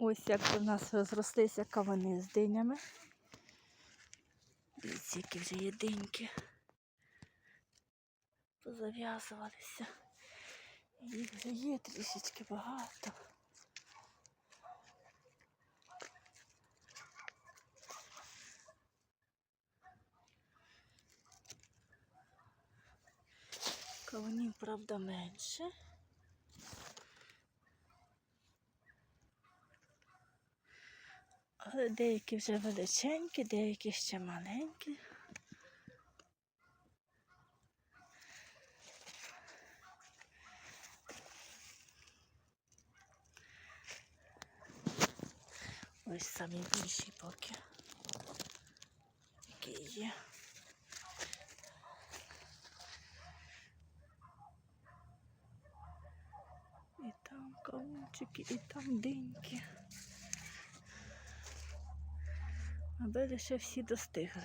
Ось як у нас розрослися кавани з динями. Дивіться, які вже є диньки. Позав'язувалися. Їх вже є трішечки багато. Кавунів, правда, менше. Деякі вже величенькі, деякі ще маленькі. Ось самі більші поки. Які є. І там кавунчики, і там диньки. Аби лише всі достигли.